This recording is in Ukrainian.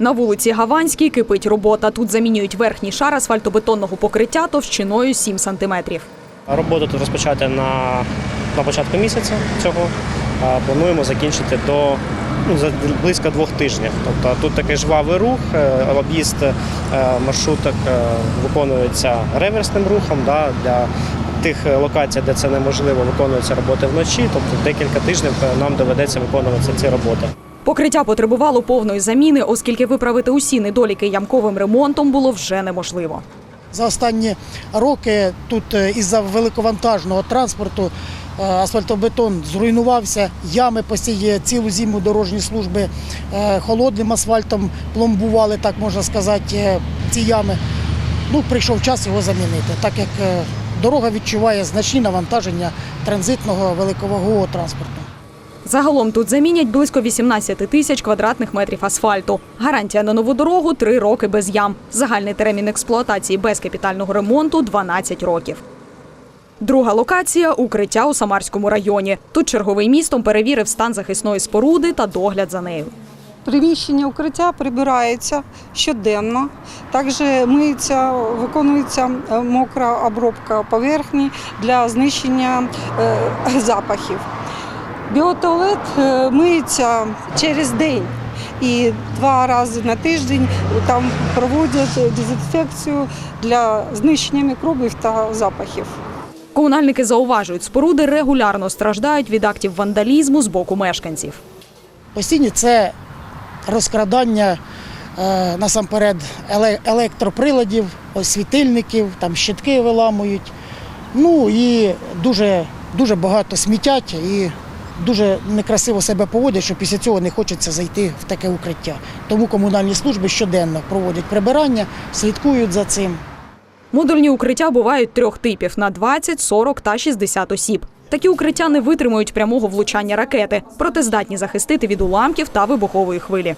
На вулиці Гаванській кипить робота. Тут замінюють верхній шар асфальтобетонного покриття товщиною 7 сантиметрів. Роботу тут розпочати на, на початку місяця цього. Плануємо закінчити до ну, за близько двох тижнів. Тобто тут такий жвавий рух, е, об'їзд е, маршруток е, виконується реверсним рухом. Да, для тих локацій, де це неможливо, виконуються роботи вночі. Тобто декілька тижнів нам доведеться виконувати ці роботи. Покриття потребувало повної заміни, оскільки виправити усі недоліки ямковим ремонтом було вже неможливо. За останні роки тут е, із-за великовантажного транспорту е, асфальтобетон зруйнувався, ями постійно цілу зиму дорожні служби е, холодним асфальтом пломбували, так можна сказати, е, ці ями. Ну, прийшов час його замінити, так як е, дорога відчуває значні навантаження транзитного великовагового транспорту. Загалом тут замінять близько 18 тисяч квадратних метрів асфальту. Гарантія на нову дорогу – 3 роки без ям. Загальний термін експлуатації без капітального ремонту – 12 років. Друга локація – укриття у Самарському районі. Тут черговий містом перевірив стан захисної споруди та догляд за нею. Приміщення укриття прибирається щоденно. Також миється, виконується е, мокра обробка поверхні для знищення е, запахів. Біотуалет е, миється через день і два рази на тиждень там проводять дезінфекцію для знищення мікробів та запахів. Комунальники зауважують, споруди регулярно страждають від актів вандалізму з боку мешканців. Постійні це розкрадання е, насамперед електроприладів, світильників, там щитки виламують. Ну і дуже, дуже багато смітять і дуже некрасиво себе поводять, що після цього не хочеться зайти в таке укриття. Тому комунальні служби щоденно проводять прибирання, слідкують за цим. Модульні укриття бувають трьох типів – на 20, 40 та 60 осіб. Такі укриття не витримують прямого влучання ракети, проте здатні захистити від уламків та вибухової хвилі.